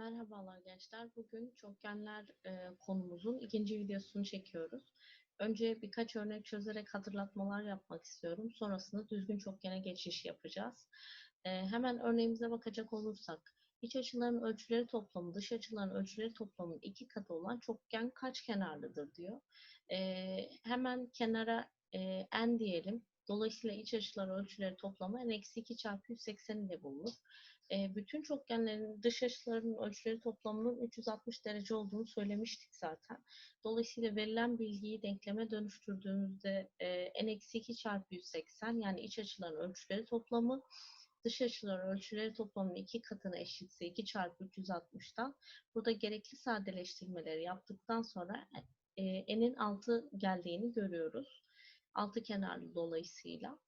Merhabalar gençler. Bugün çokgenler e, konumuzun ikinci videosunu çekiyoruz. Önce birkaç örnek çözerek hatırlatmalar yapmak istiyorum. Sonrasında düzgün çokgene geçiş yapacağız. E, hemen örneğimize bakacak olursak, iç açıların ölçüleri toplamı, dış açıların ölçüleri toplamının iki katı olan çokgen kaç kenarlıdır diyor. E, hemen kenara e, n diyelim. Dolayısıyla iç açılar ölçüleri toplamı n-2 çarpı 180 ile bulunur e, bütün çokgenlerin dış açılarının ölçüleri toplamının 360 derece olduğunu söylemiştik zaten. Dolayısıyla verilen bilgiyi denkleme dönüştürdüğümüzde e, n-2 çarpı 180 yani iç açıların ölçüleri toplamı dış açıların ölçüleri toplamının iki katına eşitse 2 çarpı 360'tan burada gerekli sadeleştirmeleri yaptıktan sonra e, n'in 6 geldiğini görüyoruz. Altı kenarlı dolayısıyla.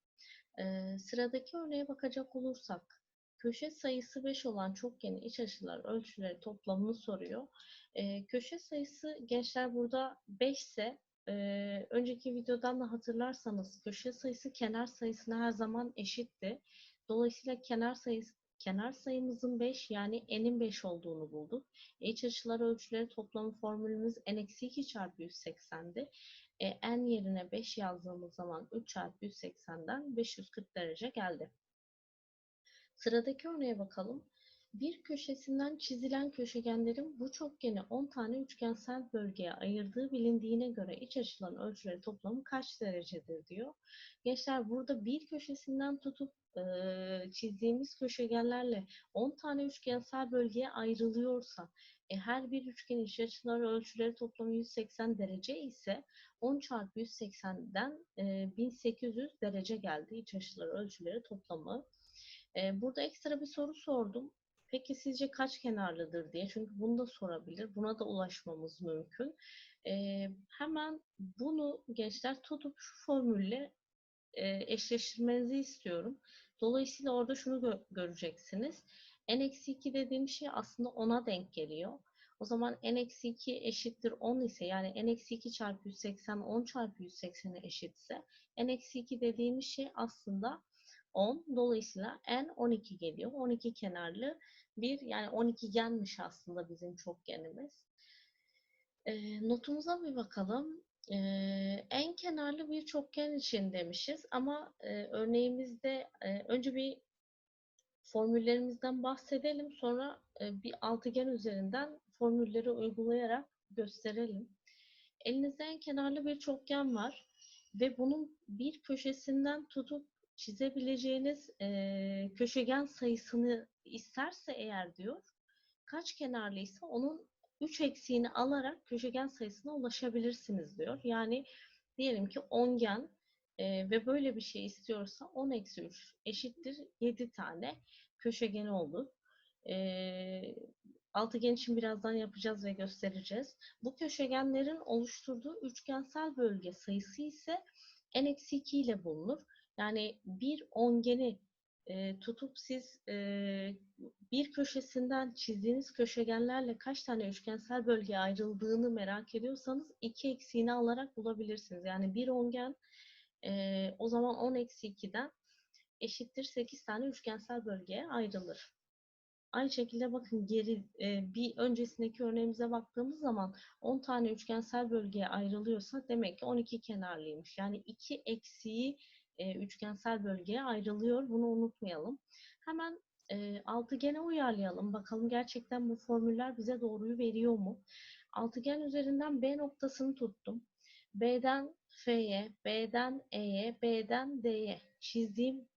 E, sıradaki örneğe bakacak olursak köşe sayısı 5 olan çokgenin iç açılar ölçüleri toplamını soruyor. E, köşe sayısı gençler burada 5 ise e, önceki videodan da hatırlarsanız köşe sayısı kenar sayısına her zaman eşitti. Dolayısıyla kenar sayısı kenar sayımızın 5 yani n'in 5 olduğunu bulduk. E, iç açılar ölçüleri toplamı formülümüz n-2 çarpı 180'di. E, n yerine 5 yazdığımız zaman 3 çarpı 180'den 540 derece geldi. Sıradaki örneğe bakalım. Bir köşesinden çizilen köşegenlerin bu çokgeni 10 tane üçgensel bölgeye ayırdığı bilindiğine göre iç açıların ölçüleri toplamı kaç derecedir diyor. Gençler burada bir köşesinden tutup çizdiğimiz köşegenlerle 10 tane üçgensel bölgeye ayrılıyorsa e, her bir üçgenin iç açıları ölçüleri toplamı 180 derece ise 10 çarpı 180'den e, 1800 derece geldi iç açıları ölçüleri toplamı. E, burada ekstra bir soru sordum. Peki sizce kaç kenarlıdır diye. Çünkü bunu da sorabilir. Buna da ulaşmamız mümkün. E, hemen bunu gençler tutup şu formülle e, eşleştirmenizi istiyorum. Dolayısıyla orada şunu gö göreceksiniz. n-2 dediğim şey aslında 10'a denk geliyor. O zaman n-2 eşittir 10 ise yani n-2 çarpı 180 10 çarpı 180'e eşitse n-2 dediğimiz şey aslında 10. Dolayısıyla n 12 geliyor. 12 kenarlı bir yani 12 genmiş aslında bizim çokgenimiz. E, notumuza bir bakalım. E, en kenarlı bir çokgen için demişiz ama e, örneğimizde e, önce bir formüllerimizden bahsedelim. Sonra e, bir altıgen üzerinden formülleri uygulayarak gösterelim. Elinizde en kenarlı bir çokgen var ve bunun bir köşesinden tutup çizebileceğiniz e, köşegen sayısını isterse eğer diyor, kaç kenarlıysa onun 3 eksiğini alarak köşegen sayısına ulaşabilirsiniz diyor. Yani diyelim ki ongen e, ve böyle bir şey istiyorsa 10 eksi 3 eşittir 7 tane köşegeni olur. E, altıgen için birazdan yapacağız ve göstereceğiz. Bu köşegenlerin oluşturduğu üçgensel bölge sayısı ise n-2 ile bulunur. Yani bir ongeni e, tutup siz e, bir köşesinden çizdiğiniz köşegenlerle kaç tane üçgensel bölgeye ayrıldığını merak ediyorsanız iki eksiğini alarak bulabilirsiniz. Yani bir ongen e, o zaman 10 eksi 2'den eşittir 8 tane üçgensel bölgeye ayrılır. Aynı şekilde bakın geri e, bir öncesindeki örneğimize baktığımız zaman 10 tane üçgensel bölgeye ayrılıyorsa demek ki 12 kenarlıymış. Yani 2 eksiği e, üçgensel bölgeye ayrılıyor. Bunu unutmayalım. Hemen e, altıgene uyarlayalım. Bakalım gerçekten bu formüller bize doğruyu veriyor mu? Altıgen üzerinden B noktasını tuttum. B'den F'ye, B'den E'ye, B'den D'ye çizdiğim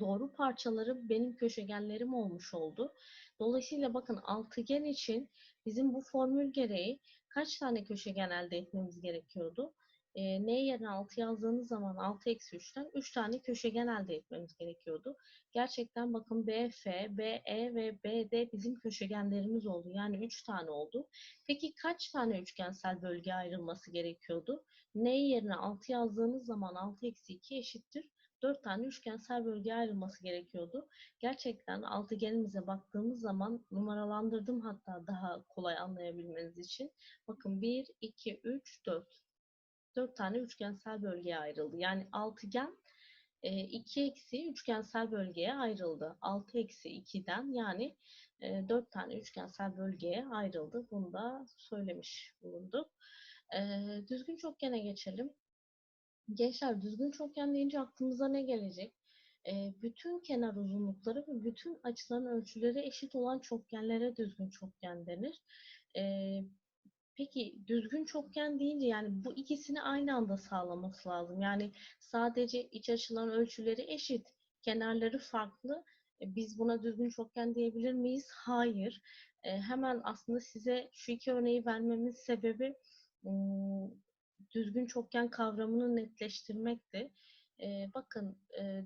doğru parçaları benim köşegenlerim olmuş oldu. Dolayısıyla bakın altıgen için bizim bu formül gereği kaç tane köşegen elde etmemiz gerekiyordu? E, n yerine 6 yazdığınız zaman 6 eksi 3'ten 3 tane köşegen elde etmemiz gerekiyordu. Gerçekten bakın BF, BE ve BD bizim köşegenlerimiz oldu. Yani 3 tane oldu. Peki kaç tane üçgensel bölge ayrılması gerekiyordu? N yerine 6 yazdığınız zaman 6 eksi 2 eşittir. 4 tane üçgensel bölge ayrılması gerekiyordu. Gerçekten altıgenimize baktığımız zaman numaralandırdım hatta daha kolay anlayabilmeniz için. Bakın 1, 2, 3, 4. 4 tane üçgensel bölgeye ayrıldı. Yani altıgen e, 2 eksi üçgensel bölgeye ayrıldı. 6 eksi 2'den yani e, 4 tane üçgensel bölgeye ayrıldı. Bunu da söylemiş bulunduk. E, düzgün çokgene geçelim. Gençler düzgün çokgen deyince aklımıza ne gelecek? E, bütün kenar uzunlukları ve bütün açıların ölçüleri eşit olan çokgenlere düzgün çokgen denir. Peki düzgün çokgen deyince yani bu ikisini aynı anda sağlaması lazım. Yani sadece iç açıların ölçüleri eşit, kenarları farklı. E, biz buna düzgün çokgen diyebilir miyiz? Hayır. E, hemen aslında size şu iki örneği vermemin sebebi düzgün çokgen kavramını netleştirmekti. E, bakın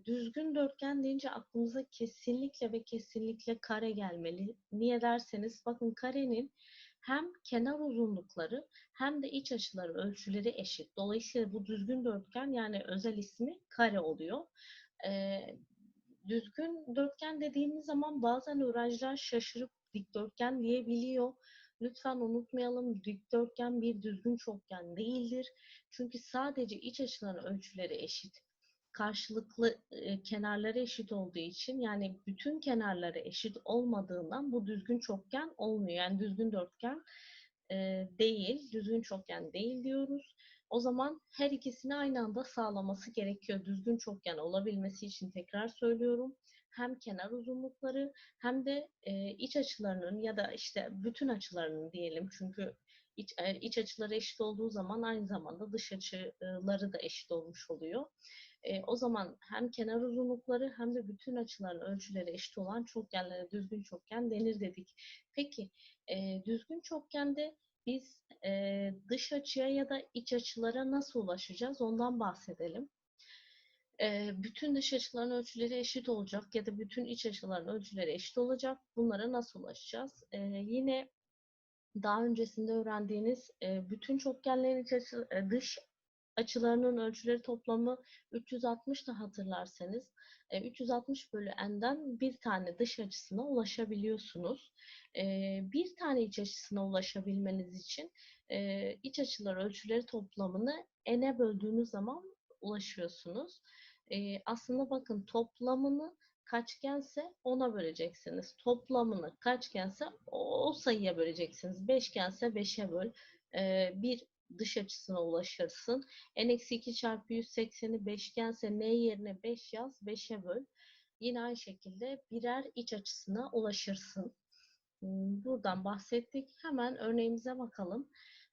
düzgün dörtgen deyince aklımıza kesinlikle ve kesinlikle kare gelmeli. Niye derseniz bakın karenin hem kenar uzunlukları hem de iç açıları ölçüleri eşit. Dolayısıyla bu düzgün dörtgen yani özel ismi kare oluyor. E, düzgün dörtgen dediğimiz zaman bazen öğrenciler şaşırıp dikdörtgen diyebiliyor. Lütfen unutmayalım dikdörtgen bir düzgün çokgen değildir. Çünkü sadece iç açıların ölçüleri eşit. Karşılıklı e, kenarları eşit olduğu için yani bütün kenarları eşit olmadığından bu düzgün çokgen olmuyor. Yani düzgün dörtgen e, değil, düzgün çokgen değil diyoruz. O zaman her ikisini aynı anda sağlaması gerekiyor. Düzgün çokgen olabilmesi için tekrar söylüyorum hem kenar uzunlukları hem de e, iç açılarının ya da işte bütün açılarının diyelim çünkü iç, iç açıları eşit olduğu zaman aynı zamanda dış açıları da eşit olmuş oluyor. E, o zaman hem kenar uzunlukları hem de bütün açıların ölçüleri eşit olan çokgenlere düzgün çokgen denir dedik. Peki e, düzgün çokgende biz e, dış açıya ya da iç açılara nasıl ulaşacağız ondan bahsedelim bütün dış açıların ölçüleri eşit olacak ya da bütün iç açıların ölçüleri eşit olacak. Bunlara nasıl ulaşacağız? yine daha öncesinde öğrendiğiniz bütün çokgenlerin iç açı, dış açılarının ölçüleri toplamı 360 da hatırlarsanız 360 bölü n'den bir tane dış açısına ulaşabiliyorsunuz. Bir tane iç açısına ulaşabilmeniz için iç açılar ölçüleri toplamını n'e böldüğünüz zaman ulaşıyorsunuz e, aslında bakın toplamını kaçgense ona böleceksiniz. Toplamını kaçgense o, sayıya böleceksiniz. Beşgense 5'e böl. E, bir dış açısına ulaşırsın. n-2 çarpı 180'i beşgense n yerine 5 yaz 5'e böl. Yine aynı şekilde birer iç açısına ulaşırsın. Hmm, buradan bahsettik. Hemen örneğimize bakalım.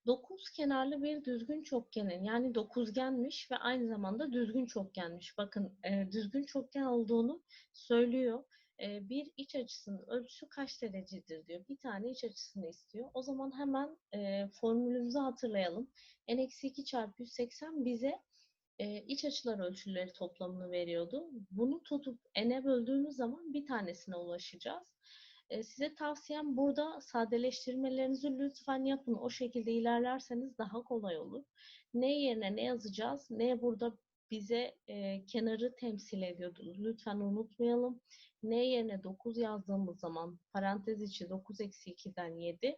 Dokuz kenarlı bir düzgün çokgenin yani dokuzgenmiş ve aynı zamanda düzgün çokgenmiş. Bakın e, düzgün çokgen olduğunu söylüyor. Bir iç açısının ölçüsü kaç derecedir diyor. Bir tane iç açısını istiyor. O zaman hemen formülümüzü hatırlayalım. n-2 çarpı 180 bize iç açılar ölçüleri toplamını veriyordu. Bunu tutup n'e böldüğümüz zaman bir tanesine ulaşacağız. Size tavsiyem burada sadeleştirmelerinizi lütfen yapın. O şekilde ilerlerseniz daha kolay olur. Ne yerine ne yazacağız? Ne burada bize e, kenarı temsil ediyordu. Lütfen unutmayalım. Ne yerine 9 yazdığımız zaman parantez içi 9 eksi 2'den 7.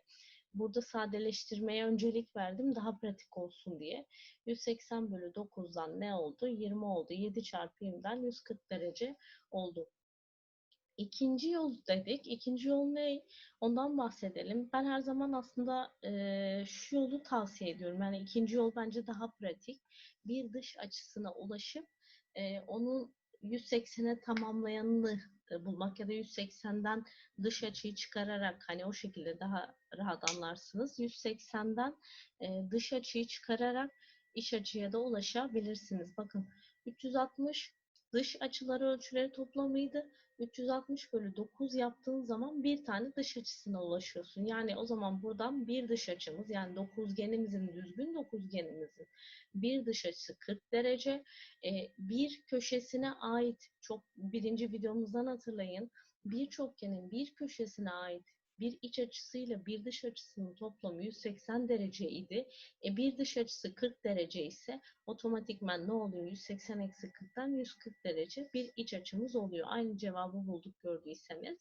Burada sadeleştirmeye öncelik verdim daha pratik olsun diye. 180 bölü 9'dan ne oldu? 20 oldu. 7 çarpı 20'den 140 derece oldu. İkinci yol dedik. İkinci yol ne? Ondan bahsedelim. Ben her zaman aslında e, şu yolu tavsiye ediyorum. Yani ikinci yol bence daha pratik. Bir dış açısına ulaşıp e, onun 180'e tamamlayanını e, bulmak ya da 180'den dış açıyı çıkararak hani o şekilde daha rahat anlarsınız. 180'den e, dış açıyı çıkararak iç açıya da ulaşabilirsiniz. Bakın 360 dış açıları ölçüleri toplamıydı. 360 bölü 9 yaptığın zaman bir tane dış açısına ulaşıyorsun. Yani o zaman buradan bir dış açımız yani dokuzgenimizin düzgün dokuzgenimizin bir dış açısı 40 derece. E, bir köşesine ait çok birinci videomuzdan hatırlayın. Bir çokgenin bir köşesine ait bir iç açısıyla bir dış açısının toplamı 180 derece idi. E, bir dış açısı 40 derece ise otomatikman ne oluyor? 180 eksi 40'tan 140 derece bir iç açımız oluyor. Aynı cevabı bulduk gördüyseniz.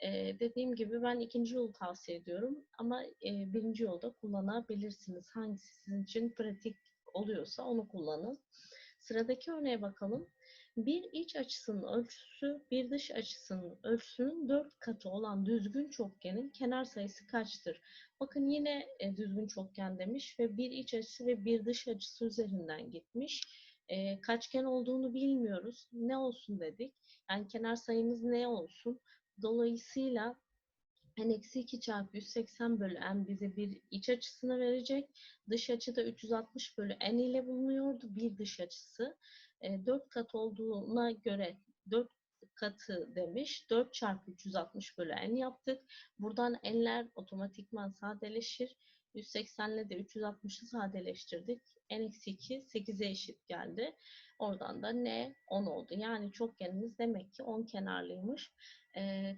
E, dediğim gibi ben ikinci yolu tavsiye ediyorum ama e, birinci yolda kullanabilirsiniz. Hangisi sizin için pratik oluyorsa onu kullanın. Sıradaki örneğe bakalım. Bir iç açısının ölçüsü bir dış açısının ölçüsünün 4 katı olan düzgün çokgenin kenar sayısı kaçtır? Bakın yine e, düzgün çokgen demiş ve bir iç açısı ve bir dış açısı üzerinden gitmiş. E, kaçgen olduğunu bilmiyoruz. Ne olsun dedik. Yani kenar sayımız ne olsun? Dolayısıyla n-2 çarpı 180 bölü n bize bir iç açısını verecek. Dış açı da 360 bölü n ile bulunuyordu. Bir dış açısı. E, 4 kat olduğuna göre 4 katı demiş. 4 çarpı 360 bölü n yaptık. Buradan n'ler otomatikman sadeleşir. 180 ile de 360'ı sadeleştirdik. n-2 8'e eşit geldi. Oradan da n 10 oldu. Yani çokgenimiz demek ki 10 kenarlıymış.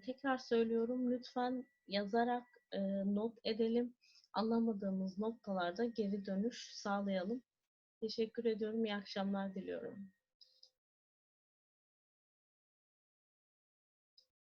Tekrar söylüyorum lütfen yazarak e, not edelim. Anlamadığımız noktalarda geri dönüş sağlayalım. Teşekkür ediyorum. İyi akşamlar diliyorum.